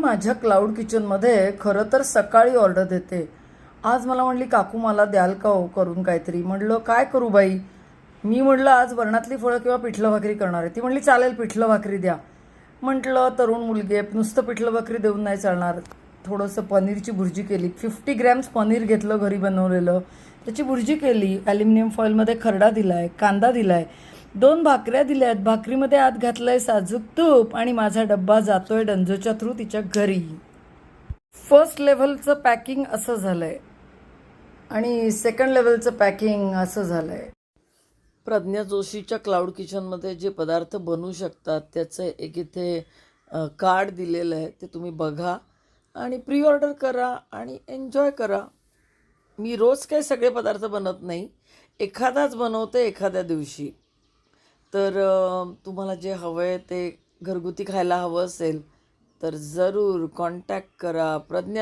माझ्या क्लाउड किचनमध्ये खरं तर सकाळी ऑर्डर देते. आज मला म्हणली काकू मला द्याल का हो करून काहीतरी? म्हणलं काय करू बाई? मी म्हटलं आज वरणातली फळं किंवा पिठलं भाकरी करणार आहे. ती म्हणली चालेल पिठलं भाकरी द्या. म्हटलं तरुण मुलगी आहे नुसतं पिठलं भाकरी देऊन नाही चालणार. थोडंसं पनीरची भुर्जी केली. फिफ्टी ग्रॅम्स पनीर घेतलं घरी बनवलेलं. त्याची भुर्जी केली. ॲल्युमिनियम फॉईलमध्ये खरडा दिला आहे कांदा दिला आहे दोन भाकऱ्या दिल्या आहेत भाकरीमध्ये आत घातलं आहे साजूक तूप आणि माझा डब्बा जातोय डंजोच्या थ्रू तिच्या घरी. फर्स्ट लेवलचं पॅकिंग असं झालं आहे आणि सेकंड लेवलचं पॅकिंग असं झालं आहे प्रज्ञा जोशीच्या क्लाउड किचनमध्ये जे पदार्थ बनवू शकतात त्याचं एक इथे कार्ड दिलेलं आहे. ते तुम्ही बघा आणि प्री ऑर्डर करा आणि एन्जॉय करा. मी रोज काही सगळे पदार्थ बनत नाही. एखादाच बनवते एखाद्या दिवशी. तर तुम्हाला जे हवं आहे ते घरगुती खायला हवं असेल तर जरूर कॉन्टॅक्ट करा. प्रज्ञा